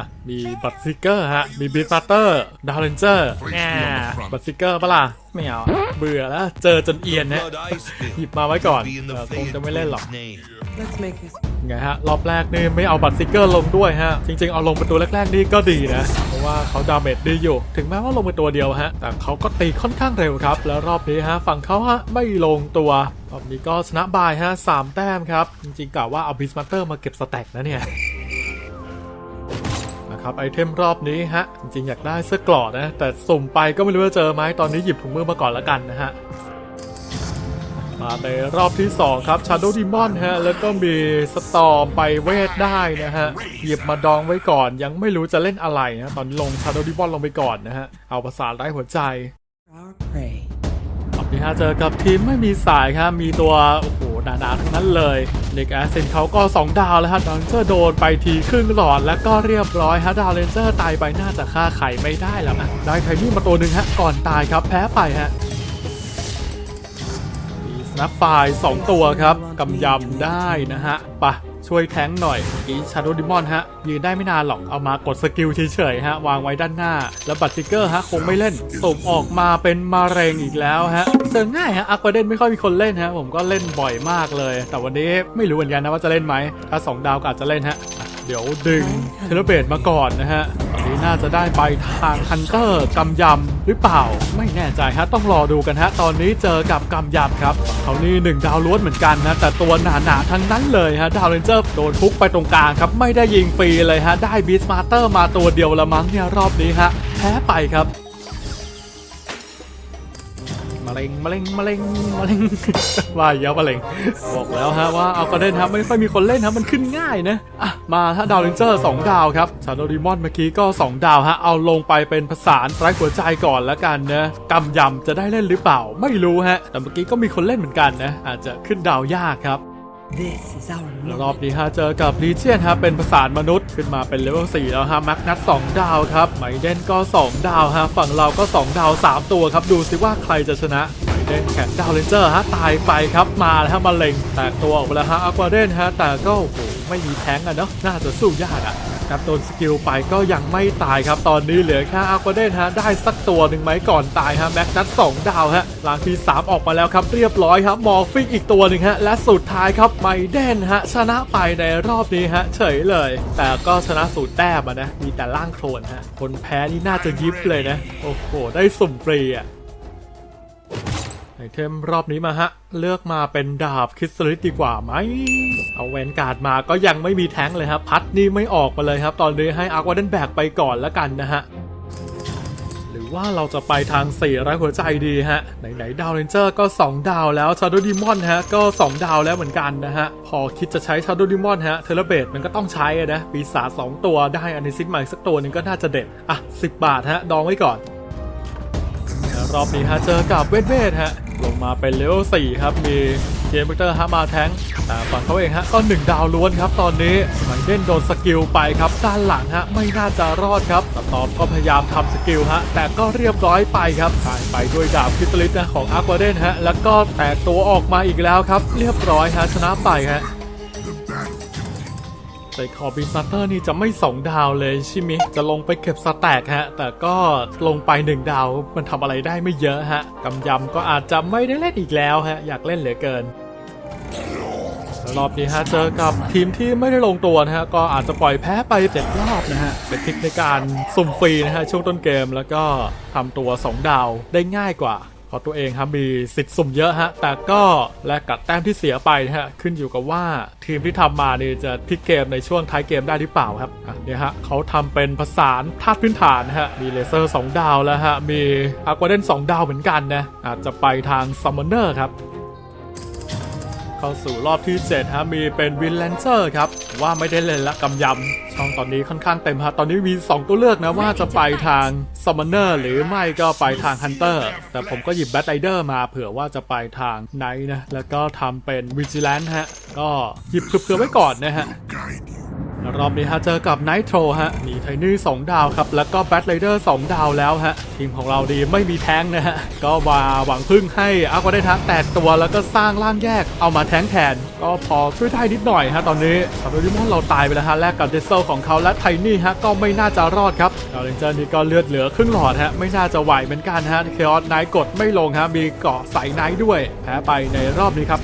อะ มีบัตซิเกอร์ฮะ มีบีฟัตเตอร์ดาวเรนเจอร์แง่บัตซิเกอร์ปะล่ะ ไม่เอา เบื่อแล้ว เจอจนเอียนนะหยิบมาไว้ก่อนเออคงจะไม่เล่นหรอก Let's make this ไงฮะ รอบแรกนี่ไม่เอาบัตรซิกเกอร์ลงด้วยฮะ จริง ๆ เอาลงเป็นตัวแรก ๆ นี่ก็ดีนะ เพราะว่าเขาดาเมจดีอยู่ ถึงแม้ว่าลงเป็นตัวเดียวฮะ แต่เขาก็ตีค่อนข้างเร็วครับ แล้วรอบนี้ฮะ ฝั่งเขาฮะไม่ลงตัวรอบนี้ก็ชนะบายฮะสามแต้มครับ จริงๆกะว่าเอาบิสมาเตอร์มาเก็บสแต็กนะเนี่ยนะ ครับไอเทมรอบนี้ฮะ จริงๆอยากได้เสื้อกลอดนะ แต่สุ่มไปก็ไม่รู้ว่าเจอไหมตอนนี้หยิบถุงมือมาก่อนละกันนะฮะ มาในรอบที่ 2 ครับ Shadow Demon ฮะ แล้วก็มีสตอมไปเวทได้นะฮะ หยิบมาดองไว้ก่อน ยังไม่รู้จะเล่นอะไรนะตอนนี้ลง Shadow Demon ลงไปก่อนนะฮะ เอาภาษาไร้หัวใจ our prey. ฮะเจอกับทีมไม่มีสายครับมีตัว โอ้โหหนาๆทั้งนั้นเลยเด็กแอสเซนเขาก็ 2 ดาวแล้วฮะดาวเจอร์โดนไปทีครึ่งหลอดแล้วก็เรียบร้อยฮะดาวเรนเจอร์ตายไปน่าจะฆ่าไข่ไม่ได้แล้วนะได้ไทนี่มาตัวหนึ่งฮะก่อนตายครับแพ้ไปฮะนับไฟล์2ตัวครับกำยำได้นะฮะไปะ ช่วยแทงหน่อยอีชาโดดิมอนฮะ ยืนได้ไม่นานหรอกเอามากดสกิลเฉยๆฮะ วางไว้ด้านหน้า แล้วบัตรซิกเกอร์ฮะ คงไม่เล่นส่งออกมาเป็นมาเร็งอีกแล้วฮะเติมง่ายฮะอักวาเดนไม่ค่อยมีคนเล่นฮะ ผมก็เล่นบ่อยมากเลย แต่วันนี้ไม่รู้เหมือนกันนะว่าจะเล่นไหมถ้า 2 ดาวก็อาจจะเล่นฮะ เดี๋ยวดึงเทเลเบตมาก่อนนะฮะตอนนี้น่าจะได้ไปทางฮันเตอร์กำยำหรือเปล่า ไม่แน่ใจฮะต้องรอดูกันฮะ ตอนนี้เจอกับกำยำครับเขานี่หนึ่งดาวล้วนเหมือนกันนะ แต่ตัวหนาๆทั้งนั้นเลยฮะดาวเรนเจอร์โดนทุกไปตรงกลางครับ ไม่ได้ยิงฟรีเลยฮะ ได้บีสมาร์เตอร์มาตัวเดียวละมั้งเนี่ยรอบนี้ฮะแพ้ไปครับ ร็งมะเร็งมะเร็งมะเร็งว่าเยอะมะเร็งบอกแล้วฮะว่าเอาประเด็นครับไม่ค่อยมีคนเล่นฮะมันขึ้นง่ายนะอะมาถ้าดาวเรนเจอร์สองดาวครับชาโดดิมอนเมื่อกี้ก็ 2 ดาวฮะเอาลงไปเป็นผสานไร้หัวใจก่อนแล้วกันนะกำยำจะได้เล่นหรือเปล่าไม่รู้ฮะแต่เมื่อกี้ก็มีคนเล่นเหมือนกันนะอาจจะขึ้นดาวยากครับ รอบนี้ฮะเจอกับลีเจียนฮะเป็นประสานมนุษย์ขึ้นมาเป็นเลเวล4แล้วฮะมักนัด 2 ดาวครับไมเดนก็ 2 ดาวฮะฝั่งเราก็ 2 ดาว 3 ตัวครับ ดูสิว่าใครจะชนะไมเดนแข่งดาวเลนเจอร์ฮะตายไปครับมาแล้วฮะมาเล็งแตกตัวออกไปแล้วฮะอควาเดนฮะแต่ก็โอ้โหไม่มีแท้งอะเนาะน่าจะสู้ยากอะ ครับโดนสกิลไปก็ยังไม่ตายครับ ตอนนี้เหลือแค่อควาเดนฮะได้สักตัวหนึ่งไหมก่อนตายฮะแม็กนัท2ดาวฮะลางที่3ออกมาแล้วครับเรียบร้อยครับมอร์ฟิกอีกตัวหนึ่งฮะและสุดท้ายครับไมเดนฮะชนะไปในรอบนี้ฮะเฉยเลย แต่ก็ชนะสูตรแต้มนะมีแต่ล่างโคลนฮะคนแพ้นี่น่าจะยิบเลยนะ โอ้โหได้สุ่มฟรีอะ ไอเทมรอบนี้มาฮะ เลือกมาเป็นดาบคริสตัลิสดีกว่าไหม เอาแวนการ์ดมาก็ยังไม่มีแท้งเลยครับ พัดนี่ไม่ออกมาเลยครับ ตอนนี้ให้อาร์ควาเดนแบกไปก่อนแล้วกันนะฮะ หรือว่าเราจะไปทาง4ร้อยหัวใจดีฮะ ไหนๆดาวเรนเจอร์ก็ 2 ดาวแล้วชาโดดิมอนฮะ ก็ 2 ดาวแล้วเหมือนกันนะฮะ พอคิดจะใช้ชาโดดิมอนฮะ เทเลเบตมันก็ต้องใช้อะนะปีศาจ2ตัวได้อันนิซิกใหม่สักตัวหนึงก็น่าจะเด็ดอะ10 บาทฮะดองไว้ก่อนรอบนี้ฮะเจอกับเวทเวทฮะ ลงมาเป็นเลเวล4ครับ มีเจมเบเตอร์ฮะมาแทงแต่ฝั่งเขาเองฮะก็1ดาวล้วนครับตอนนี้ไมเดนโดนสกิลไปครับด้านหลังฮะไม่น่าจะรอดครับต่อมก็พยายามทำสกิลฮะแต่ก็เรียบร้อยไปครับตายไปด้วยดาบพิตลิสนะของอาร์ควาเดนฮะแล้วก็แตกตัวออกมาอีกแล้วครับ เรียบร้อยฮะชนะไปฮะ แต่คอบินซัตเตอร์นี่จะไม่ 2 ดาวเลยใช่ไหมจะลงไปเก็บสแต็กฮะ แต่ก็ลงไป 1 ดาวมันทำอะไรได้ไม่เยอะฮะกำยำก็อาจจะไม่ได้เล่นอีกแล้วฮะ อยากเล่นเหลือเกินรอบนี้ฮะเจอกับทีมที่ไม่ได้ลงตัวนะฮะก็อาจจะปล่อยแพ้ไป7รอบนะฮะเป็นทิคในการสุ่มฟรีนะฮะช่วงต้นเกมแล้วก็ทำตัว 2 ดาวได้ง่ายกว่า เพราะตัวเองครับมีสิทธิ์สุ่มเยอะฮะ แต่ก็แลกกับแต้มที่เสียไปนะฮะขึ้นอยู่กับว่าทีมที่ทำมานี่จะพลิกเกมในช่วงท้ายเกมได้หรือเปล่าครับเนี่ยฮะเขาทำเป็นผสานธาตุพื้นฐานฮะมีเลเซอร์ 2 ดาวแล้วฮะมีอากวาเดน2 ดาวเหมือนกันนะอาจจะไปทางซัมมอนเนอร์ครับเข้าสู่รอบที่7ฮะมีเป็นวินแลนเซอร์ครับว่าไม่ได้เล่นละกำยำ ช่องตอนนี้ค่อนข้างเต็มฮะ ตอนนี้มี 2 ตัวเลือกนะว่าจะไปทางซัมมอนเนอร์หรือไม่ก็ไปทางฮันเตอร์แต่ผมก็หยิบแบทไ i เดอร์มาเผื่อว่าจะไปทางไนท์นะ แล้วก็ทำเป็นวิจิแลนฮะ ก็หยิบเผื่อไว้ก่อนนะฮะรอบนี้ฮะเจอกับไนท์โตรฮะ มีไทนี่2ดาวครับ แล้วก็แบทไรเดอร์2ดาวแล้วฮะ ทีมของเราดีไม่มีแท้งนะฮะ ก็มาหวังพึ่งให้อากวาได้ทักแตกตัวแล้วก็สร้างร่างแยกเอามาแท้งแทน ก็พอช่วยได้นิดหน่อยฮะตอนนี้คาร์โดดิมอนเราตายไปแล้วฮะแลกกับเดซเซลของเขาและไทนี่ฮะก็ไม่น่าจะรอดครับดาวเลนเจอร์นี่ก็เลือดเหลือครึ่งหลอดฮะไม่น่าจะไหวเหมือนกันฮะเคออสไนท์กดไม่ลงฮะมีเกาะใส่ไนท์ด้วย แพ้ไปในรอบนี้ครับ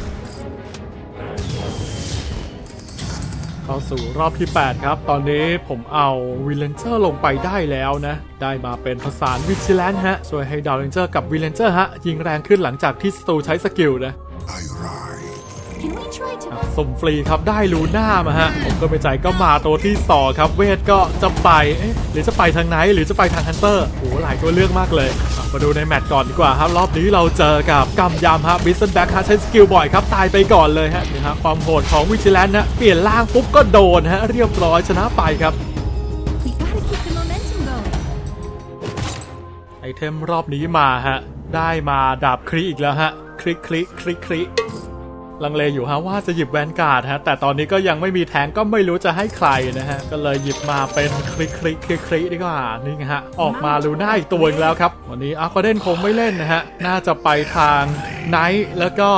เข้าสู่รอบที่ 8 ครับ ตอนนี้ผมเอาวิลเลนเจอร์ลงไปได้แล้วนะ ได้มาเป็นผสานวิจิแลนฮะช่วยให้ดาวเลนเจอร์กับวิลเลนเจอร์ฮะยิงแรงขึ้นหลังจากที่สตูใช้สกิลนะ สุ่มฟรีครับได้ลูน่ามาฮะผมก็ไปใจก็มาตัวที่สองครับ เวทก็จะไปเอ๊ะหรือจะไปทางไหนหรือจะไปทางฮันเตอร์โอ้โหหลายตัวเลือกมากเลยอะมาดูในแมตช์ก่อนดีกว่าครับ รอบนี้เราเจอกับกำยำฮะบิสเซนแบ็กฮะใช้สกิลบ่อยครับ ตายไปก่อนเลยฮะนี่ฮะความโหดของวิจิแลนนะเปลี่ยนร่างปุ๊บก็โดนฮะเรียบร้อยชนะไปครับ we gotta keep the momentum going ไอเทมรอบนี้มาฮะได้มาดาบคลิอีกแล้วฮะคลิกคลิกคลิกคลิก ลังเลอยู่ฮะว่าจะหยิบแวนการ์ดฮะแต่ตอนนี้ก็ยังไม่มีแทงก็ไม่รู้จะให้ใครนะฮะก็เลยหยิบมาเป็นคลิกคลิกคลิกคลิกดีกว่านี่ฮะออกมาลูน่าอีกตัวอีกแล้วครับ วันนี้อาร์คเดนคงไม่เล่นนะฮะน่าจะไปทางไนท์แล้วก็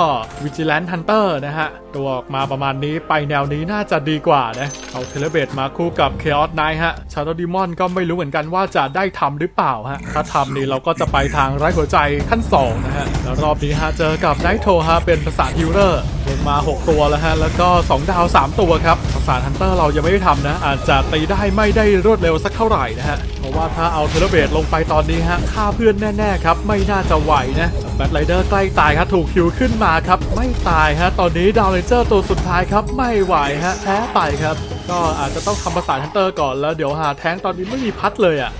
วิจิแลน t ์ฮันเตอร์นะฮะตัวออกมาประมาณนี้ไปแนวนี้น่าจะดีกว่านะเอาเทเลเบตมาคู่กับ Chaos Knight ฮะ Shadow Demon ก็ไม่รู้เหมือนกันว่าจะได้ทำหรือเปล่าฮะถ้าทำนี่เราก็จะไปทางไร้หัวใจขั้น2นะฮะแล้วรอบนี้ฮะเจอกับ Night t o ฮะเป็นภาษาฮิลเลอร์ลงมา 6 ตัวแล้วฮะ แล้วก็ 2 ดาว 3 ตัวครับภาษาฮันเตอร์เรายังไม่ได้ทำนะ อาจจะตีได้ไม่ได้รวดเร็วสักเท่าไหร่นะฮะ เพราะว่าถ้าเอาเทเลเบตลงไปตอนนี้ฮะฆ่าเพื่อนแน่ๆครับ ไม่น่าจะไหวนะแบทไรเดอร์ใกล้ตายครับ ถูกคิวขึ้นมาครับ ไม่ตายฮะ ตอนนี้ดาวเลนเจอร์ตัวสุดท้ายครับ ไม่ไหวฮะแพ้ไปครับ ก็อาจจะต้องทำภาษาฮันเตอร์ก่อนแล้วเดี๋ยวหาแท้งตอนนี้ไม่มีพัดเลยอะ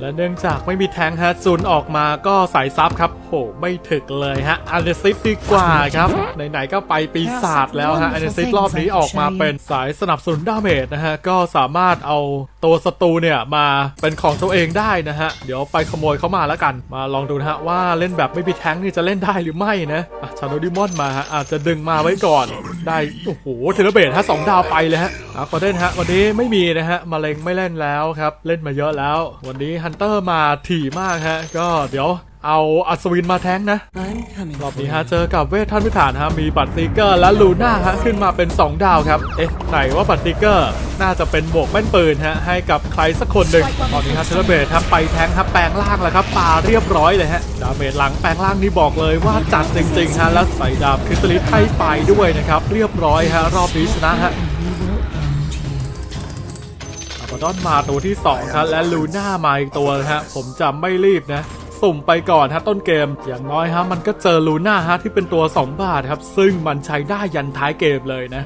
และเนื่องจากไม่มีแทงฮะจูนออกมาก็สายซับครับ โห ไม่ถึกเลยฮะอันเดซิฟดีกว่าครับ ไหนๆก็ไปปีศาจแล้วฮะอันเดซิฟรอบนี้ออกมาเป็นสายสนับสนุนดาเมจนะฮะ ก็สามารถเอาตัวศัตรูเนี่ยมาเป็นของตัวเองได้นะฮะ เดี๋ยวไปขโมยเขามาแล้วกัน มาลองดูนะฮะว่าเล่นแบบไม่มีแทงนี่จะเล่นได้หรือไม่นะอะชาโดดิมอนมาฮะอาจจะดึงมาไว้ก่อน ได้ โอ้โห เทเลเบตฮะสองดาวไปเลยฮะอะขอเล่นฮะวันนี้ไม่มีนะฮะมาเลงไม่เล่นแล้วครับ เล่นมาเยอะแล้ว วันนี้ฮันเตอร์มาถี่มากฮะ ก็เดี๋ยวเอาอัศวินมาแท้งนะ I'm coming. รอบ for นี้ you. ฮะเจอกับเวทท่านพิธานฮะมีบัตรซีเกอร์และลูน่าฮะขึ้นมาเป็น 2 ดาวครับ เอ๊ะ ไหนว่าบัตรซีเกอร์ น่าจะเป็นบวกแม่นปืนฮะให้กับใครสักคนหนึ่งตอนนี้ฮะเทเลเบทครับไปแทงครับแปลงร่างแล้วครับปาเรียบร้อยเลยฮะดาเมจหลังแปลงร่างนี่บอกเลยว่าจัดจริงๆฮะแล้วใส่ดาบคริสตัลลิสให้ไปด้วยนะครับเรียบร้อยฮะรอบนี้ชนะฮะอาบา ดอนมาตัวที่2ครับและลูน่ามาอีกตัวนะฮะผมจะไม่รีบนะ สุ่มไปก่อนฮะต้นเกม อย่างน้อยฮะมันก็เจอลูน่าฮะที่เป็นตัว 2 บาทครับ ซึ่งมันใช้ได้ยันท้ายเกมเลยนะ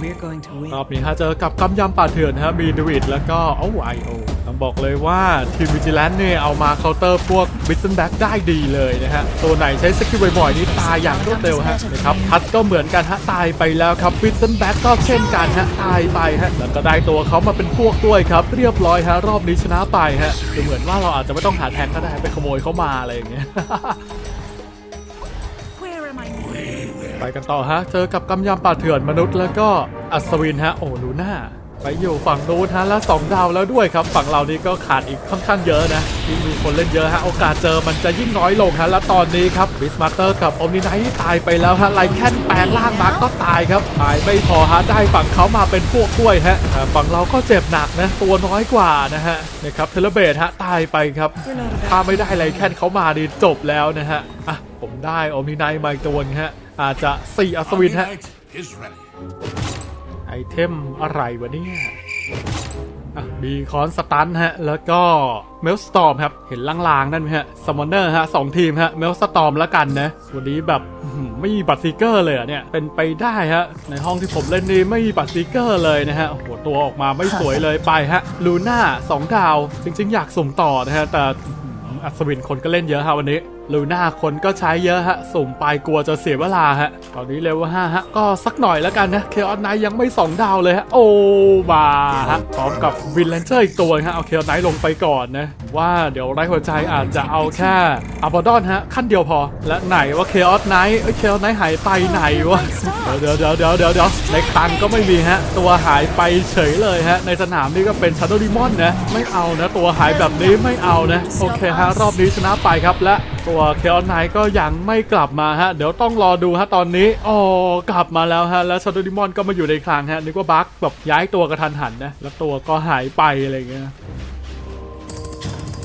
We're going to win. รอบนี้ฮะเจอกับกำยำป่าเถื่อนฮะมีดวิดแล้วก็โอ้ไอโอต้อง บอกเลยว่าทีมวิจิแลนเนี่ยเอามาเคาน์เตอร์พวกบิสเซนแบ็กได้ดีเลยนะฮะ ตัวไหนใช้สกิลบ่อยๆนี่ตายอย่างรวดเร็วฮะนะครับทัดก็เหมือนกันฮะตายไปแล้วครับบิสเซนแบ็กก็เช่นกันฮะตายไปฮะแล้วก็ได้ตัวเขามาเป็นพวกด้วยครับ เรียบร้อยฮะรอบนี้ชนะไปฮะดูเหมือนว่าเราอาจจะไม่ต้องหาแทงก็ได้ไปขโมยเขามาอะไรอย่างเงี้ยไปกันต่อฮะ เจอกับกำยำป่าเถื่อนมนุษย์แล้วก็อัศวินฮะ โอ้ลูน่า ไปอยู่ฝั่งนู้นฮะแล้วสองดาวแล้วด้วยครับ ฝั่งเรานี่ก็ขาดอีกค่อนข้างเยอะนะที่มีคนเล่นเยอะฮะโอกาสเจอมันจะยิ่งน้อยลงฮะแล้วตอนนี้ครับบิสมาร์เตอร์กับโอมนิไนท์ตายไปแล้วฮะไลแคนแปลงร่างมาก็ตายครับตายไม่พอฮะได้ฝั่งเขามาเป็นพวกด้วยฮะฝั่งเราก็เจ็บหนักนะตัวน้อยกว่านะฮะนะครับเทเลเบตฮะตายไปครับถ้าไม่ได้ไรแค่นเขามาดีจบแล้วนะฮะอะผมได้โอมนิไนท์มาอีกตัวนึงฮะอาจจะสี่อัศวินฮะ ไอเทมอะไรวะเนี่ยมีคอนสตันฮะ แล้วก็เมลสตอมครับ เห็นลางๆ นั่นไหมฮะสมอนเนอร์ฮะสองทีมฮะเมลสตอมแล้วกันนะวันนี้แบบไม่มีบัตรซีเกอร์เลยเนี่ย เป็นไปได้ฮะ ในห้องที่ผมเล่นนี่ไม่มีบัตรซีเกอร์เลยนะฮะโอ้โหตัวออกมาไม่สวยเลยไปฮะลูน่าสองดาว จริงๆ อยากสุ่มต่อนะฮะ แต่อัศวินคนก็เล่นเยอะฮะวันนี้ลูน่าคนก็ใช้เยอะฮะ สุ่มไปกลัวจะเสียเวลาฮะ ตอนนี้เลเวล5ฮะ ก็สักหน่อยแล้วกันนะเคออ n ไนยังไม่ 2 ดาวเลยฮะ โอ้มาฮะ พร้อมกับวินเลนเจอร์อีกตัวฮะ เอาเคออ n ไนลงไปก่อนนะ ว่าเดี๋ยวไร้หัวใจอาจจะเอาแค่อับดอนฮะ ขั้นเดียวพอ และไหนว่าเคออ n ไนเอ้ยเคออ n ไนหายไปไหนวะ เดี๋ยวเดี๋ยวเดี๋ยวเดี๋ยวเดี๋ยวในคลังก็ไม่มีฮะ ตัวหายไปเฉยเลยฮะ ในสนามนี่ก็เป็นชาร์โดดิมอนนะ ไม่เอานะ ตัวหายแบบนี้ไม่เอานะ โอเคฮะ รอบนี้ชนะไปครับและ ตัวเคออนไนก็ยังไม่กลับมาฮะ เดี๋ยวต้องรอดูฮะตอนนี้อ๋อกลับมาแล้วฮะ แล้วชาร์โดดิมอนก็มาอยู่ในคลังฮะนึกว่าบั๊กแบบย้ายตัวกระทันหันนะ แล้วตัวก็หายไปอะไรเงี้ย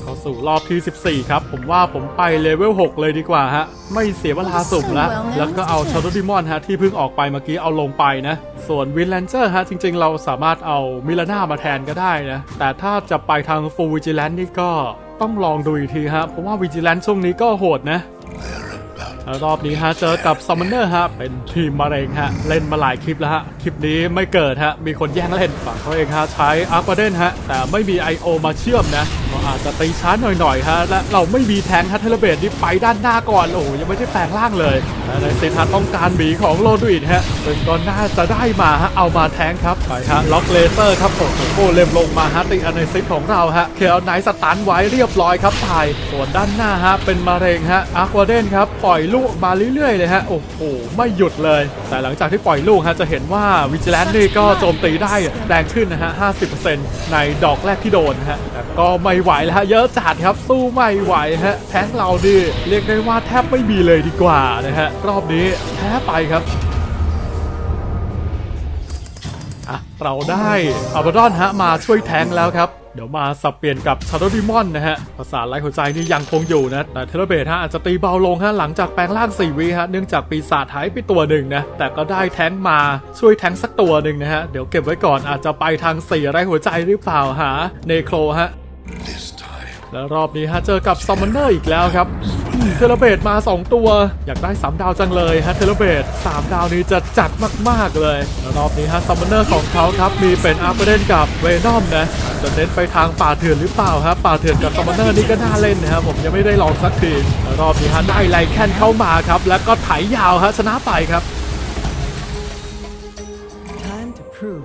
เข้าสู่รอบที่ 14 ครับ ผมว่าผมไปเลเวล 6 เลยดีกว่าฮะ ไม่เสียเวลาสุ่มแล้ว แล้วก็เอาชาร์ d ดิมอนฮะที่เพิ่งออกไปเมื่อกี้เอาลงไปนะ ส่วนวินแลนเจอร์ฮะจริงๆ เราสามารถเอามิลาน่ามาแทนก็ได้นะ แต่ถ้าจะไปทางฟูวิจิแลนด์นี่ก็ ต้องลองดูอีกทีครับเพราะว่าวิจิแลนช่วงนี้ก็โหดนะ รอบนี้ฮะเจอกับซัมมอนเนอร์ฮะเป็นทีมมะเร็งฮะเล่นมาหลายคลิปแล้วฮะคลิปนี้ไม่เกิดฮะมีคนแย่งเล่นฝั่งเขาเองฮะใช้อาร์ควาเดนฮะแต่ไม่มี I.O. มาเชื่อมนะก็อาจจะตีช้าหน่อยๆฮะและเราไม่มีแทงฮะเทเลเบตนี่ไปด้านหน้าก่อนโอ้ยังไม่ได้แปลงร่างเลยแต่ในสิทธิ์ต้องการหมีของโลดูอินฮะซึ่งก็น่าจะได้มาฮะเอามาแทงครับไปฮะล็อกเลเซอร์ครับผมโอ้เลมลงมาฮะตีอันในซิทของเราฮะเคลไนสตันไว้เรียบร้อยครับตายส่วนด้านหน้าฮะเป็นมะเร็งฮะอาร์ควาเดนครับปล่อยลูกมาเรื่อยๆเลยฮะ โอ้โห ไม่หยุดเลย แต่หลังจากที่ปล่อยลูกฮะ จะเห็นว่าวิจิแลนนี่ก็โจมตีได้แรงขึ้นนะฮะ 50%ในดอกแรกที่โดนฮะก็ไม่ไหวแล้วฮะ เยอะจัดครับ สู้ไม่ไหวฮะ แทงเราดิเรียกได้ว่าแทบไม่มีเลยดีกว่านะฮะ รอบนี้แพ้ไปครับอะเราได้อัลบาดอนฮะมาช่วยแทงแล้วครับ ดี๋ยวมาสับเปลี่ยนกับชาร์โดดิมอนนะฮะภาษาไร้หัวใจนี่ยังคงอยู่นะ แต่เทเลเบทฮะอาจจะตีเบาลงฮะหลังจากแปลงร่าง4วิฮะเนื่องจากปีศาจหายไปตัวหนึ่งนะ แต่ก็ได้แทงมาช่วยแทงสักตัวหนึ่งนะฮะ เดี๋ยวเก็บไว้ก่อนอาจจะไปทางสี่ไร้หัวใจหรือเปล่าหาเนโครฮะ แล้วรอบนี้ฮะเจอกับซัมมอนเนอร์อีกแล้วครับเทเลเบตมา 2 ตัว อยากได้ 3 ดาวจังเลยฮะเทเลเบต3ดาวนี้จะจัดมาก ๆ เลยแล้วรอบนี้ฮะซัมมอนเนอร์ของเขาครับ มีเป็นอาร์เปเดนกับเวนอมนะจะเน้นไปทางป่าเถื่อนหรือเปล่าครับป่าเถื่อนกับซัมมอนเนอร์นี่ก็น่าเล่นนะครับผมยังไม่ได้ลองสักทีแล้วรอบนี้ฮะได้ไลแคนเข้ามาครับแล้วก็ไถยาวฮะชนะไปครับ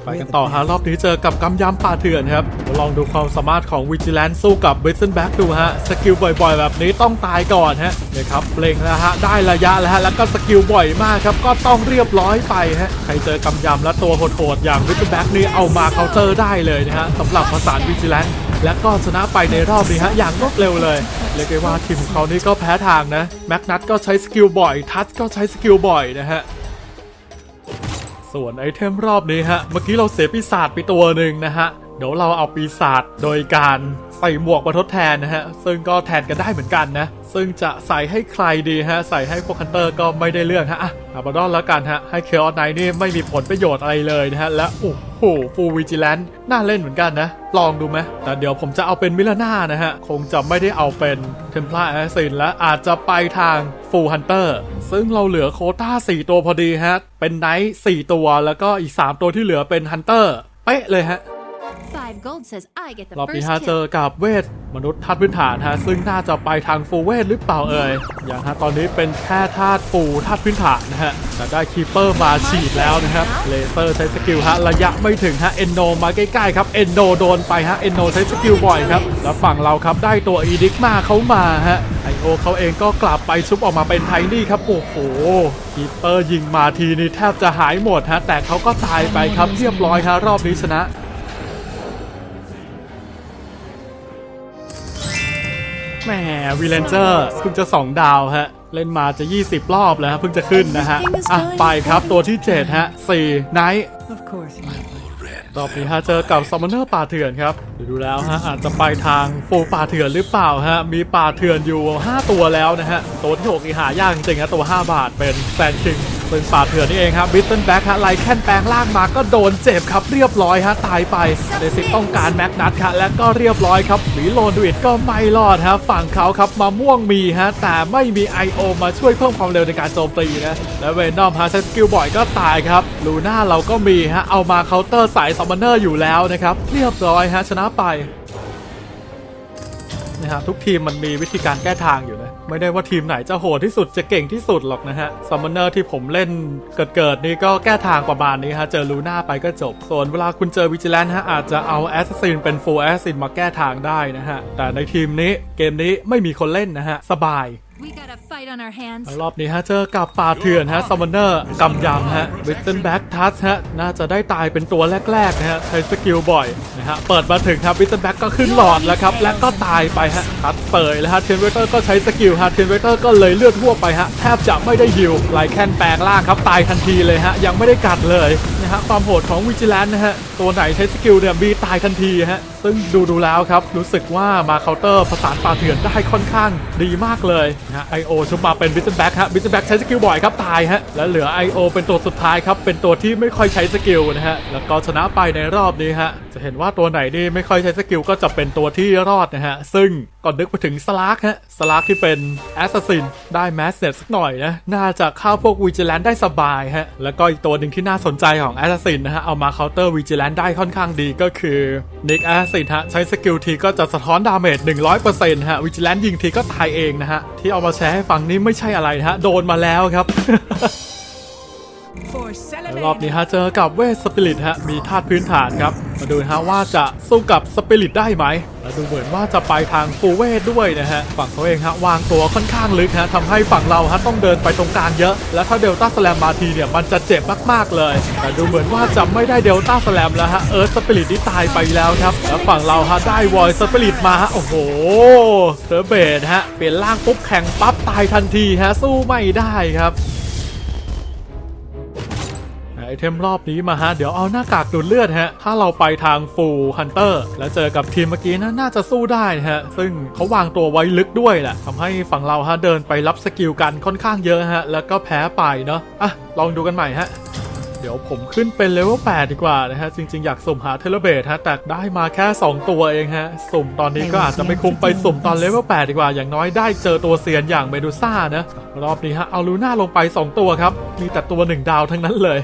ไปกันต่อฮะรอบนี้เจอกับกำยำป่าเถื่อนครับเดี๋ยวลองดูความสามารถของวิจิแลนสู้กับเบสเซนแบ็กดูฮะ สกิลบ่อยๆ แบบนี้ต้องตายก่อนฮะเนี่ยครับเบลงแล้วฮะ ได้ระยะแล้วฮะ แล้วก็สกิลบ่อยมากครับ ก็ต้องเรียบร้อยไปฮะ ใครเจอกำยำและตัวโหดๆ อย่างวิจิแบ็กนี่เอามาเคาน์เตอร์ได้เลยนะฮะสำหรับภาษาวิจิแลนและก็ชนะไปในรอบนี้ฮะ อย่างรวดเร็วเลยเรียกได้ว่าทีมของเขานี่ก็แพ้ทางนะแม็กนัทก็ใช้สกิลบ่อยทัชก็ใช้สกิลบ่อยนะฮะ ส่วนไอเทมรอบนี้ฮะ เมื่อกี้เราเสียปีศาจไปตัวหนึ่งนะฮะ เดี๋ยวเราเอาปีศาจโดยการ ส่หมวกมาทดแทนนะฮะ ซึ่งก็แทนกันได้เหมือนกันนะ ซึ่งจะใส่ให้ใครดีฮะ ใส่ให้พวกคันเตอร์ก็ไม่ได้เรื่องฮะอะอาบาดอนแล้วกันฮะ ให้เคออ n ไนนี่ไม่มีผลประโยชน์อะไรเลยนะฮะ และโอ้โหฟูวิจิแลนน่าเล่นเหมือนกันนะ ลองดูไหมแต่เดี๋ยวผมจะเอาเป็นมิลานานะฮะ คงจะไม่ได้เอาเป็นเทม p ล a แอสซินและอาจจะไปทางฟูฮันเตอร์ซึ่งเราเหลือโคต้า 4 ตัวพอดีฮะ เป็นไนท์4ตัวแล้วก็อีก 3 ตัวที่เหลือเป็นฮันเตอร์เป๊ะเลยฮะ Five gold says I get the รอบนี้ first ฮะเจอ kill. กับเวท มนุษย์ธาตุพื้นฐานฮะซึ่งน่าจะไปทางฟูเวทหรือเปล่าเอ่ยอย่างฮะตอนนี้เป็นแค่ธาตุฟูธาตุพื้นฐานนะฮะแต่ได้คีเปอร์มาฉีดแล้วนะครับเลเซอร์ใช้สกิลฮะระยะไม่ถึงฮะเอนโนมาใกล้ๆครับเอนโนโดนไปฮะเอนโนใช้สกิลบ่อยครับแล้วฝั่งเราครับได้ตัวอีดิกมาเขามาฮะไอโอเขาเองก็กลับไปชุบออกมาเป็นไทนี่ครับโอ้โหคีเปอร์ยิงมาทีนี้แทบจะหายหมดฮะแต่เขาก็ตายไปครับเรียบร้อยครับรอบนี้ชนะ แหมวีเลนเจอร์เพิ่งจะ 2 ดาวฮะ เล่นมาจะ 20 รอบแล้วฮะเพิ่งจะขึ้นนะฮะ อะ ไปครับตัวที่ 7 ฮะ4ไนท์ Of course, my boy. รอบนี้ฮะเจอกับซัมมอนเนอร์ป่าเถื่อนครับเดี๋ยวดูแล้วฮะอาจจะไปทางโฟป่าเถื่อนหรือเปล่าฮะมีป่าเถื่อนอยู่ 5 ตัวแล้วนะฮะตัวที่6นี่หายากจริงๆฮะตัว 5 บาทเป็นแฟนคิง เป็นป่าเถื่อนนี่เองครับบิสเทนแบ็กฮะไลแคนแปลงล่างมาก็โดนเจ็บครับเรียบร้อยฮะตายไปเดซิกต้องการแม็กนัทครับและก็เรียบร้อยครับหมีโลนดูอิดก็ไม่รอดฮะฝั่งเขาครับมาม่วงมีฮะแต่ไม่มี I.O. มาช่วยเพิ่มความเร็วในการโจมตีนะและเวนอมฮะใช้สกิลบ่อยก็ตายครับลูน่าเราก็มีฮะเอามาเคาน์เตอร์สายซัมมอนเนอร์อยู่แล้วนะครับเรียบร้อยฮะชนะไปนะฮะทุกทีมมันมีวิธีการแก้ทางอยู่นะ ไม่ได้ว่าทีมไหนจะโหดที่สุดจะเก่งที่สุดหรอกนะฮะซัมมอนเนอร์ที่ผมเล่นเกิดเกิดๆนี่ก็แก้ทางประมาณนี้ฮะ เจอลูน่าไปก็จบ ส่วนเวลาคุณเจอวิจิแลนฮะ อาจจะเอาแอสซินเป็นฟูลแอสซินมาแก้ทางได้นะฮะ แต่ในทีมนี้เกมนี้ไม่มีคนเล่นนะฮะ สบาย รอบนี้ฮะเจอกับป่าเถื่อนฮะซัมมอนเนอร์กำยำฮะวิสเทนแบ็กทัชฮะน่าจะได้ตายเป็นตัวแรกๆนะฮะใช้สกิลบ่อยนะฮะเปิดมาถึงครับวิสเทนแบ็กก็ขึ้นหลอดแล้วครับและก็ตายไปฮะทัดเตยแล้วฮะเทนเวเตอร์ก็ใช้สกิลฮะเทนเวเตอร์ก็เลยเลือดทั่วไปฮะแทบจะไม่ได้ฮิวไลแคนแปลงล่างครับตายทันทีเลยฮะยังไม่ได้กัดเลยนะฮะความโหดของวิจิแลนนะฮะตัวไหนใช้สกิลเนี่ยมีตายทันทีฮะ ซึ่งดูดูแล้วครับ รู้สึกว่ามาเคาน์เตอร์ผสานป่าเถื่อนได้ค่อนข้างดีมากเลยนะไอโอชุบมาเป็นบิสเทนแบ็กฮะบิสเทนแบ็กใช้สกิลบ่อยครับตายฮะและเหลือ I.O. เป็นตัวสุดท้ายครับเป็นตัวที่ไม่ค่อยใช้สกิลนะฮะแล้วก็ชนะไปในรอบนี้ฮะจะเห็นว่าตัวไหนนี่ไม่ค่อยใช้สกิลก็จะเป็นตัวที่รอดนะฮะซึ่ง ก่อนนึกไปถึงสลากฮะสลากที่เป็นแอสซัสซินได้แมสเน็ตสักหน่อยนะ น่าจะเข้าพวกวิจิแลนได้สบายฮะ แล้วก็อีกตัวหนึ่งที่น่าสนใจของแอสซัสซินนะฮะ เอามาเคาน์เตอร์วิจิแลนได้ค่อนข้างดีก็คือนิกแอสซัสซินฮะ ใช้สกิลทีก็จะสะท้อนดาเมจ 100%ฮะวิจิแลนยิงทีก็ตายเองนะฮะ ที่เอามาแชร์ให้ฟังนี่ไม่ใช่อะไรนะฮะ โดนมาแล้วครับ รอบนี้ฮะเจอกับเวทสปิริตฮะมีธาตุพื้นฐานครับ มาดูฮะว่าจะสู้กับสปิริตได้ไหมและดูเหมือนว่าจะไปทางฟูเวทด้วยนะฮะฝั่งเขาเองฮะวางตัวค่อนข้างลึกฮะทำให้ฝั่งเราฮะต้องเดินไปตรงกลางเยอะ และถ้าเดลต้าสแลมมาทีเนี่ยมันจะเจ็บมากๆเลย แต่ดูเหมือนว่าจะไม่ได้เดลต้าสแลมแล้วฮะเอิร์ธสปิริตที่ตายไปแล้วครับแล้วฝั่งเราฮะได้วอยสปิริตมาฮะโอ้โหเทอร์เบดฮะเปลี่ยนร่างปุ๊บแข่งปั๊บตายทันทีฮะสู้ไม่ได้ครับ ไอเทมรอบนี้มาฮะ เดี๋ยวเอาหน้ากากดูดเลือดฮะ ถ้าเราไปทางฟูลฮันเตอร์แล้วเจอกับทีมเมื่อกี้นะน่าจะสู้ได้ฮะ ซึ่งเขาวางตัวไว้ลึกด้วยแหละทำให้ฝั่งเราฮะเดินไปรับสกิลกันค่อนข้างเยอะฮะ แล้วก็แพ้ไปเนาะอะลองดูกันใหม่ฮะเดี๋ยวผมขึ้นเป็นเลเวล8ดีกว่านะฮะ จริง ๆ อยากสุ่มหาเทเลเบทฮะ แต่ได้มาแค่ 2 ตัวเองฮะ สุ่มตอนนี้ก็อาจจะไม่คุ้มไปสุ่มตอนเลเวล8ดีกว่า อย่างน้อยได้เจอตัวเซียนอย่างเมดูซ่านะ รอบนี้ฮะ เอาลูน่าลงไป 2 ตัวครับ มีแต่ตัว 1 ดาวทั้งนั้นเลย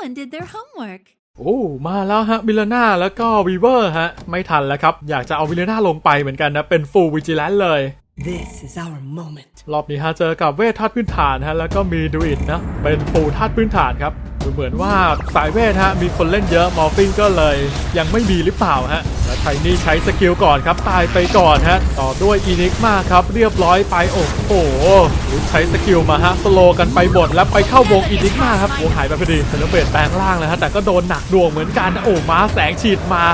Someone did their homework. โอ้ มาแล้วฮะมิลาน่าแล้วก็วีเวอร์ฮะ ไม่ทันแล้วครับ อยากจะเอาวิลาน่าลงไปเหมือนกันนะ เป็นฟูลวิจิแลนเลย This is our moment. รอบนี้ฮะเจอกับเวทธาตุพื้นฐานฮะ แล้วก็มีดูอิดนะ เป็นฟูลธาตุพื้นฐานครับ ดูเหมือนว่าสายเวทฮะมีคนเล่นเยอะมอร์ฟิงก็เลย ยังไม่มีหรือเปล่าฮะแล้วไทนี่ใช้สกิลก่อนครับตายไปก่อนฮะต่อด้วยอีนิกมาครับเรียบร้อยไปโอ้โหใช้สกิลมาฮะสโลกันไปหมดแล้วไปเข้าวงอีนิกมาครับวงหายไปพอดีเซเลเบตแปลงล่างเลยฮะแต่ก็โดนหนักดวงเหมือนกันโอ้มาแสงฉีดมา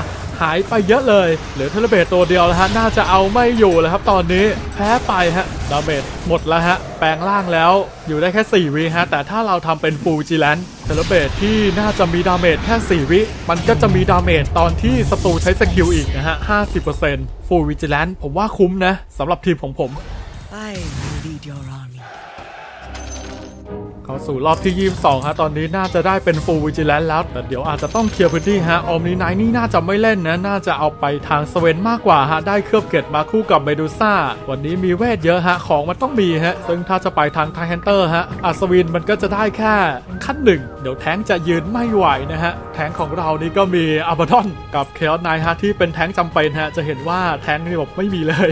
หายไปเยอะเลยเหลือเทเลเบตตัวเดียวแล้วฮะน่าจะเอาไม่อยู่แล้วครับ ตอนนี้แพ้ไปฮะดาเมจหมดแล้วฮะแปลงร่างแล้วอยู่ได้แค่4วิฮะแต่ถ้าเราทำเป็นฟูจิแลนเทเลเบตที่น่าจะมีดาเมจแค่ 4 วิ มันก็จะมีดาเมจตอนที่ศัตรูใช้สกิลอีกนะฮะ 50%ฟูวิจิแลนผมว่าคุ้มนะสำหรับทีมของผม I will lead your สู่รอบที่ 22ฮะตอนนี้น่าจะได้เป็นฟูลวิจิแลนแล้ว แต่เดี๋ยวอาจจะต้องเคลียร์พื้นที่ฮะออมนีไนนี่น่าจะไม่เล่นนะน่าจะเอาไปทางสเวนมากกว่าฮะได้เคลือบเกตมาคู่กับเมดูซ่าวันนี้มีเวทเยอะฮะของมันต้องมีฮะซึ่งถ้าจะไปทางไทแฮนเตอร์ฮะอัศวินมันก็จะได้แค่ขั้นหนึ่งเดี๋ยวแท้งจะยืนไม่ไหวนะฮะแท้งของเรานี่ก็มีอาบาดอนกับเคออสไนฮะที่เป็นแท้งจำเป็นฮะจะเห็นว่าแท้งนี่แบบไม่มีเลย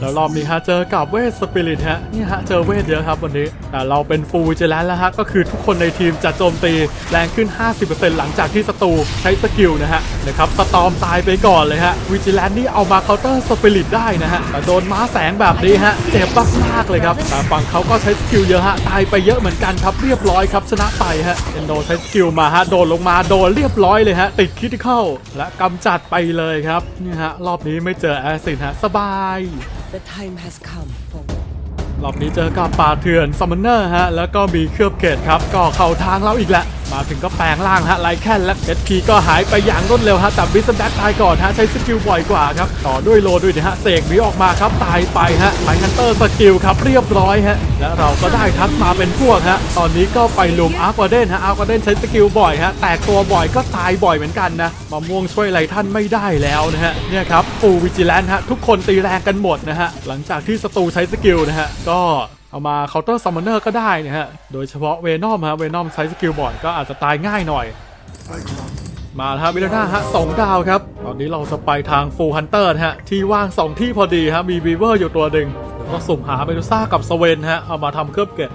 แล้วรอบนี้ฮะเจอกับเวทสปิริตฮะนี่ฮะเจอเวทเยอะครับวันนี้ แต่เราเป็นฟูลวิจิแลนแล้วฮะก็คือทุกคนในทีมจะโจมตีแรงขึ้น 50%หลังจากที่ศัตรูใช้สกิลนะฮะนะครับสตอมตายไปก่อนเลยฮะวิจิแลนนี่เอามาเคาน์เตอร์สปิริตได้นะฮะแต่โดนม้าแสงแบบนี้ฮะเจ็บมากๆเลยครับแต่ฝั่งเขาก็ใช้สกิลเยอะฮะตายไปเยอะเหมือนกันครับเรียบร้อยครับชนะไปฮะเอนโดใช้สกิลมาฮะโดนลงมาโดนเรียบร้อยเลยฮะติดคริติคอลและกำจัดไปเลยครับนี่ฮะรอบนี้ไม่เจอแอสซินฮะสบาย The time has come for รอบนี้เจอกับป่าเถื่อนซัมมอนเนอร์ฮะ แล้วก็มีเครือบเกตครับ ก็เข้าทางเราอีกแล้วมาถึงก็แปลงร่างฮะไลแคนและเอพีก็หายไปอย่างรวดเร็วฮะแต่บิสแบ็กตายก่อนฮะใช้สกิลบ่อยกว่าครับต่อด้วยโลด้วยนะฮะเสกหนีออกมาครับตายไปฮะไมฮันเตอร์สกิลครับเรียบร้อยฮะและเราก็ได้ทัสมาเป็นพวกฮะตอนนี้ก็ไปลุมอาร์ควาเดนฮะอาร์ควาเดนใช้สกิลบ่อยฮะแตกตัวบ่อยก็ตายบ่อยเหมือนกันนะมะม่วงช่วยไรท่านไม่ได้แล้วนะฮะเนี่ยครับฟูวิจิแลนฮะทุกคนตีแรงกันหมดนะฮะหลังจากที่ศัตรูใช้สกิลนะฮะก็เอามาเคาน์เตอร์ซัมมอนเนอร์ก็ได้นะฮะ โดยเฉพาะเวนอมฮะ เวนอมใช้สกิลบ่อยก็อาจจะตายง่ายหน่อย มาแล้วฮะมิลนาฮะสองดาวครับ ตอนนี้เราจะไปทางฟูลฮันเตอร์ฮะ ที่ว่าง 2 ที่พอดีฮะ มีวีเวอร์อยู่ตัวหนึ่งเดี๋ยวก็สุ่มหาเมดูซ่ากับสเวนฮะ เอามาทำเครือบเกต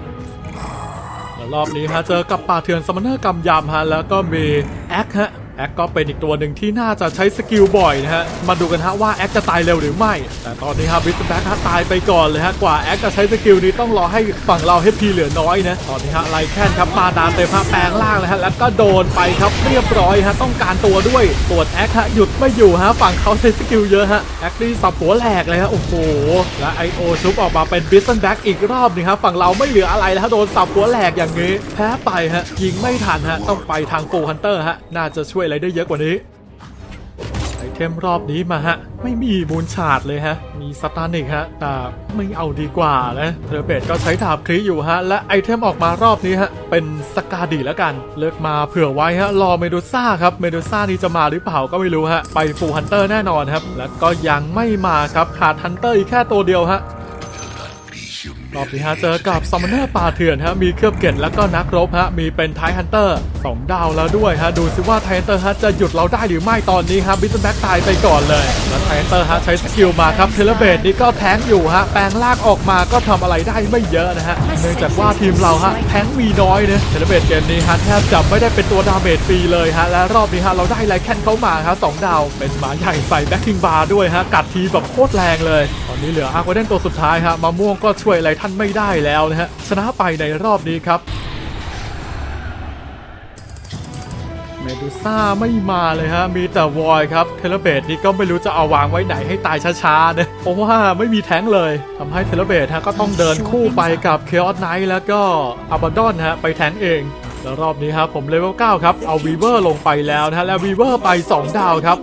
แล้วรอบนี้ฮะเจอกับป่าเถื่อนซัมมอนเนอร์กำยำฮะ แล้วก็มีแอคฮะ แอคก็เป็นอีกตัวหนึ่งที่น่าจะใช้สกิลบ่อยนะฮะ มาดูกันฮะว่าแอคจะตายเร็วหรือไม่ แต่ตอนนี้ฮะบิสแบ็คฮะตายไปก่อนเลยฮะ กว่าแอคจะใช้สกิลนี้ต้องรอให้ฝั่งเราให้พีเหลือน้อยนะ ตอนนี้ฮะไลแคนครับมาดามเต็มฮะแปลงล่างเลยฮะ แล้วก็โดนไปครับเรียบร้อยฮะ ต้องการตัวด้วยส่วนแอคฮะหยุดไม่อยู่ฮะ ฝั่งเขาใช้สกิลเยอะฮะ แอคนี่สับหัวแหลกเลยฮะ โอ้โห และไอโอชุบออกมาเป็นบิสแบ็คอีกรอบหนึงครับฝั่งเราไม่เหลืออะไรแล้วโดนสับหัวแหลกอย่างนี้ แพ้ไปฮะ ยิงไม่ทันฮะ ต้องไปทางโฟฮันเตอร์ฮะ น่าจะช่วยอะไรได้เยอะกว่านี้ไอเทมรอบนี้มาฮะ ไม่มีมูลชาดเลยฮะ มีสตานิกฮะแต่ไม่เอาดีกว่านะเทอร์เบตก็ใช้ดาบคลีอยู่ฮะ และไอเทมออกมารอบนี้ฮะ เป็นสกาดีแล้วกัน เลือกมาเผื่อไว้ฮะ รอเมดูซ่าครับ เมดูซ่านี้จะมาหรือเปล่าก็ไม่รู้ฮะ ไปฟูฮันเตอร์แน่นอนครับ แล้วก็ยังไม่มาครับ ขาดฮันเตอร์อีกแค่ตัวเดียวฮะ รอบนี้ฮะเจอกับซัมมอนเนอร์ป่าเถื่อนฮะมีเครือบเกตแล้วก็นักรบฮะมีเป็นไทฮันเตอร์สองดาวแล้วด้วยฮะดูซิว่าไทฮันเตอร์ฮะจะหยุดเราได้หรือไม่ตอนนี้ฮะบิสแบ็กตายไปก่อนเลยแล้วไทฮันเตอร์ฮะใช้สกิลมาครับเทเลเบตนี่ก็แทงอยู่ฮะแปลงลากออกมาก็ทำอะไรได้ไม่เยอะนะฮะเนื่องจากว่าทีมเราฮะแทงมีน้อยเนี่ยเทเลเบตเกมนี้ฮะแทบจะไม่ได้เป็นตัวดาเมจฟรีเลยฮะและรอบนี้ฮะเราได้ไลแคนเข้ามาฮะสองดาว เป็นหมาใหญ่ใส่แบ็คคิงบาร์ด้วยฮะกัดทีแบบโคตรแรงเลย ตอนนี้เหลืออาร์ควเดนตัวสุดท้ายฮะมะม่วงก็ช่วยอะไรท่านไม่ได้แล้วนะฮะชนะไปในรอบนี้ครับเมดูซ่าไม่มาเลยฮะ มีแต่วอยครับ เทเลเบตนี่ก็ไม่รู้จะเอาวางไว้ไหนให้ตายช้าๆนะเพราะว่าไม่มีแท้งเลยทำให้เทเลเบตฮะก็ต้องเดินคู่ไปกับเคออสไนท์แล้วก็อับดอนฮะไปแท้งเอง แล้วรอบนี้ครับผมเลเวล9ครับ เอาวีเวอร์ลงไปแล้วนะฮะ แล้ววีเวอร์ไป 2 ดาวครับ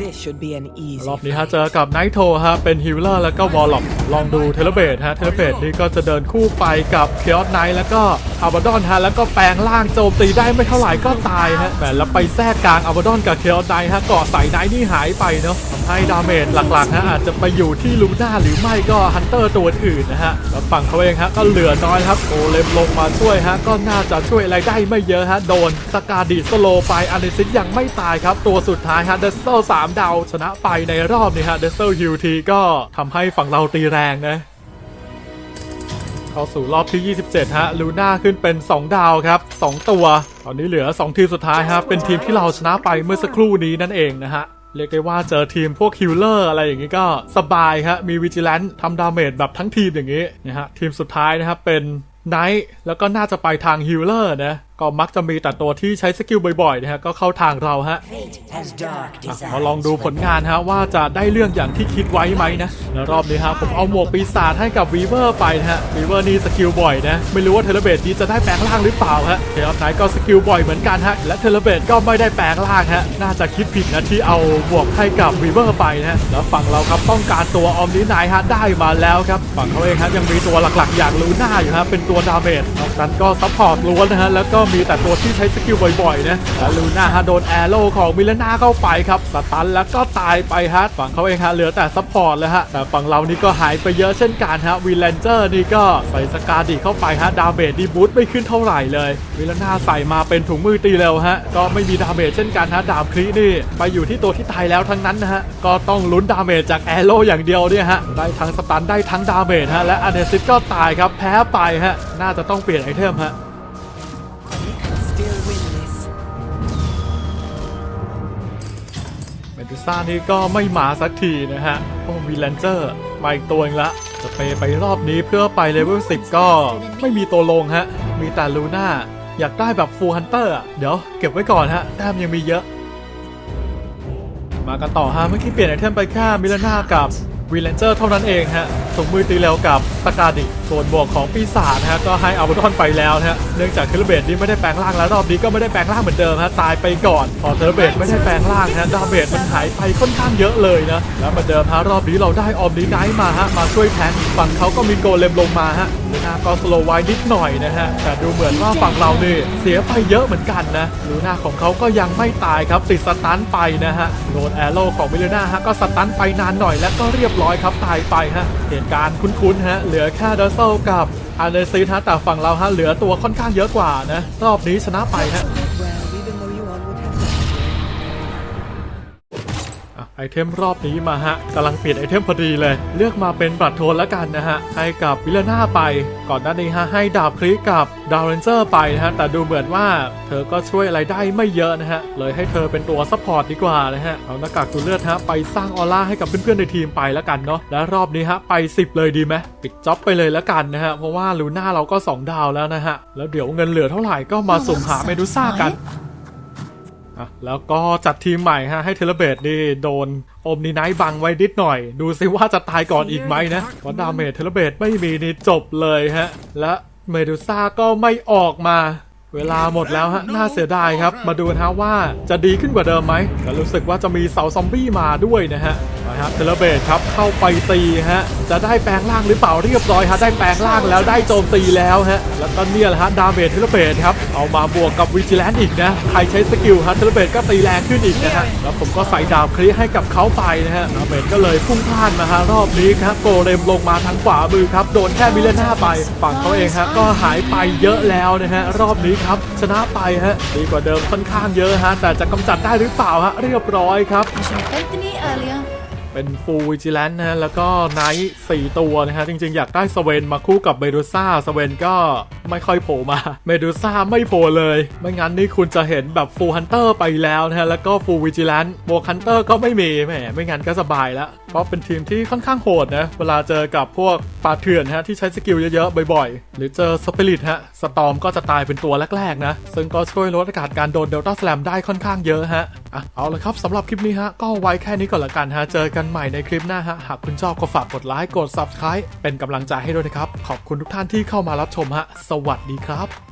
This should be an easy รอบนี้ฮะเจอกับไนท์โทฮะเป็นฮิลเลอร์แล้วก็วอลล็อกลองดูเทเลเบตฮะเทเลเบตนี่ก็จะเดินคู่ไปกับเคออสไนท์แล้วก็อาบดอนฮะแล้วก็แปลงร่างโจมตีได้ไม่เท่าไหร่ก็ตายฮะแหมแล้วไปแทรกกลางอาบดอนกับเคออสไนท์ฮะเกาะใส่ไนท์นี่หายไปเนาะ ให้ดาเมจหลักๆฮะอาจจะไปอยู่ที่ลูน่าหรือไม่ก็ฮันเตอร์ตัวอื่นนะฮะแล้วฝั่งเขาเองฮะก็เหลือน้อยครับโอเลมลงมาช่วยฮะก็น่าจะช่วยอะไรได้ไม่เยอะฮะโดนสกาดีสโลไปอันเดซิสยังไม่ตายครับ ตัวสุดท้ายฮะเดสเซลสามดาวชนะไปในรอบนี้ฮะเดสเซลฮิวทีก็ทำให้ฝั่งเราตีแรงนะเข้าสู่รอบที่ 27 ฮะ ลูน่าขึ้นเป็น 2 ดาวครับ 2 ตัว ตอนนี้เหลือ 2 ทีมสุดท้ายฮะ เป็นทีมที่เราชนะไปเมื่อสักครู่นี้นั่นเองนะฮะ เรียกได้ว่าเจอทีมพวกฮิลเลอร์อะไรอย่างนี้ก็สบายครับมีวิจิแลนทำดาเมจแบบทั้งทีมอย่างนี้นะฮะทีมสุดท้ายนะครับเป็นไนท์แล้วก็น่าจะไปทางฮิลเลอร์นะก็มักจะมีแต่ตัวที่ใช้สกิลบ่อยๆนะฮะก็เข้าทางเราฮะ as dark อะมาลองดูผลงานฮะว่าจะได้เรื่องอย่างที่คิดไว้ไหมนะแล้วรอบนี้ฮะผมเอาหมวกปีศาจให้กับวีเวอร์ไปนะฮะวีเวอร์นี่สกิลบ่อยนะไม่รู้ว่าเทเลเบตนี้จะได้แปลงร่างหรือเปล่าฮะเทเลไนก็สกิลบ่อยเหมือนกันฮะและเทเลเบตก็ไม่ได้แปลงร่างฮะน่าจะคิดผิดนะที่เอาหมวกให้กับวีเวอร์ไปนะฮะแล้วฝั่งเราครับต้องการตัวออมนิไนฮะได้มาแล้วครับฝั่งเขาเองฮะยังมีตัวหลักๆ อย่างลูน่าอยู่ฮะเป็นตัวดาเมจนอกนั้นก็ซัพพอร์ตล้วนนะฮะแล้วก็มีแต่ตัวที่ใช้สกิลบ่อยๆนะและลูน่าฮะโดนแอโร่ของมิลนาเข้าไปครับสตันแล้วก็ตายไปฮะฝั่งเขาเองฮะเหลือแต่ซัพพอร์ตแล้วฮะแต่ฝั่งเรานี่ก็หายไปเยอะเช่นกันฮะวีแลนเจอร์นี่ก็ใส่สกาดิเข้าไปฮะดาเมจดีบูทไม่ขึ้นเท่าไหร่เลยมิลนาใส่มาเป็นถุงมือตีเร็วฮะก็ไม่มีดาเมจเช่นกันฮะดาบคลีนี่ไปอยู่ที่ตัวที่ตายแล้วทั้งนั้นนะฮะก็ต้องลุ้นดาเมจจากแอโร่อย่างเดียวเนี่ยฮะได้ทั้งสตันได้ทั้งดาเมจฮะและอเนซิสก็ตายครับแพ้ไปฮะน่าจะต้องเปลี่ยนไอเทมฮะ ซ่านี่ก็ไม่มาสักทีนะฮะโอ้มีแลนเจอร์มาอีกตัวนึงละสเปย์ไปรอบนี้เพื่อไปเลเวล10ก็ไม่มีตัวลงฮะ มีแต่ลูน่าอยากได้แบบฟูลฮันเตอร์เดี๋ยวเก็บไว้ก่อนฮะแต้มยังมีเยอะ มากันต่อฮะเมื่อกี้เปลี่ยนไอเทมไปแค่มิลนากับ วีเลนเจอร์เท่านั้นเองฮะถุงมือตีแล้วกับตะกาดิส่วนบวกของปีศาจนะฮะก็ให้อัลบดอนไปแล้วนะฮะเนื่องจากเทเลเบตนี้ไม่ได้แปลงร่างแล้วรอบนี้ก็ไม่ได้แปลงร่างเหมือนเดิมฮะตายไปก่อนพอเทเลเบตไม่ได้แปลงร่างฮะดาเมจมันหายไปค่อนข้างเยอะเลยนะแล้วเหมือนเดิมฮะรอบนี้เราได้ออมนิไนท์มาฮะมาช่วยแทนฝั่งเขาก็มีโกเลมลงมาฮะลูน่าก็สโลว์ไว้นิดหน่อยนะฮะ แต่ดูเหมือนว่าฝั่งเรานี่เสียไปเยอะเหมือนกันนะลูน่าของเขาก็ยังไม่ตายครับติดสตันไปนะฮะโดนแอโร่ของมิลนาฮะก็สตันไปนานหน่อยแล้วก็เรียบร้อยครับตายไปฮะเหตุการณ์คุ้นๆฮะเหลือแค่เดอร์เซลกับอาร์เนซีฮะแต่ฝั่งเราฮะเหลือตัวค่อนข้างเยอะกว่านะรอบนี้ชนะไปฮะ ไอเทมรอบนี้มาฮะกำลังเปลี่ยนไอเทมพอดีเลย เลือกมาเป็นบัตรโทนแล้วกันนะฮะ ให้กับวิลล่าไป ก่อนหน้านี้ฮะให้ดาบคลิกกับดาวเรนเจอร์ไปนะฮะ แต่ดูเหมือนว่าเธอก็ช่วยอะไรได้ไม่เยอะนะฮะ เลยให้เธอเป็นตัวซัพพอร์ตดีกว่านะฮะ เอาหน้ากากดูดเลือดฮะไปสร้างออร่าให้กับเพื่อนๆในทีมไปแล้วกันเนาะ และรอบนี้ฮะไป 10 เลยดีไหมปิดจ็อบไปเลยแล้วกันนะฮะ เพราะว่าลูน่าเราก็ 2 ดาวแล้วนะฮะ แล้วเดี๋ยวเงินเหลือเท่าไหร่ก็มาสุ่มหาเมดูซ่ากัน อะแล้วก็จัดทีมใหม่ฮะให้เทเลเบตนี่โดนอมนีไนท์บังไว้นิดหน่อย ดูซิว่าจะตายก่อนอีกไหมนะเพราะดาเมจเทเลเบตไม่มีนี่จบเลยฮะ และเมดูซ่าก็ไม่ออกมา เวลาหมดแล้วฮะน่าเสียดายครับ มาดูนะว่าจะดีขึ้นกว่าเดิมไหมแต่รู้สึกว่าจะมีเสาซอมบี้มาด้วยนะฮะ ฮะเทเลเบตครับเข้าไปตีฮะจะได้แปลงร่างหรือเปล่าเรียบร้อยฮะได้แปลงร่างแล้วได้โจมตีแล้วฮะแล้วก็เนี่ยแหละฮะดาเมจเทเลเบตครับเอามาบวกกับวิจิแลนอีกนะใครใช้สกิลฮะเทเลเบตก็ตีแรงขึ้นอีกนะฮะแล้วผมก็ใส่ดาบคลีให้กับเขาไปนะฮะดาเมจก็เลยพุ่งพลาดมาฮะรอบนี้ครับโกเลมลงมาทางขวามือครับโดนแค่มิเลน่าไปฝั่งเขาเองฮะก็หายไปเยอะแล้วนะฮะรอบนี้ครับชนะไปฮะดีกว่าเดิมค่อนข้างเยอะฮะแต่จะกำจัดได้หรือเปล่าฮะเรียบร้อยครับ Anthony earlier. เป็นฟูวิจิแลนนะฮะแล้วก็ไนท์สี่ตัวนะฮะจริงๆ อยากได้สเวนมาคู่กับเมดูซ่าสเวนก็ไม่ค่อยโผล่มาเมดูซ่าไม่โผล่เลย ไม่งั้นนี่คุณจะเห็นแบบฟูฮันเตอร์ไปแล้วนะฮะแล้วก็ฟูวิจิแลนบวกฮันเตอร์ก็ไม่มีแหมไม่งั้นก็สบายแล้ว เพราะเป็นทีมที่ค่อนข้างโหดนะ เวลาเจอกับพวกปลาเถื่อนฮะที่ใช้สกิลเยอะๆ บ่อยๆ หรือเจอสปิริตฮะสตอมก็จะตายเป็นตัวแรกๆนะ ซึ่งก็ช่วยลดโอกาสการโดนเดลต้าสแลมได้ค่อนข้างเยอะฮะอะเอาละครับสำหรับคลิปนี้ฮะก็ไว้แค่นี้ก่อนละกันฮะเจอกันใหม่ในคลิปหน้าฮะหากคุณชอบก็ฝากกดไลค์กด subscribe เป็นกำลังใจให้ด้วยนะครับขอบคุณทุกท่านที่เข้ามารับชมฮะสวัสดีครับ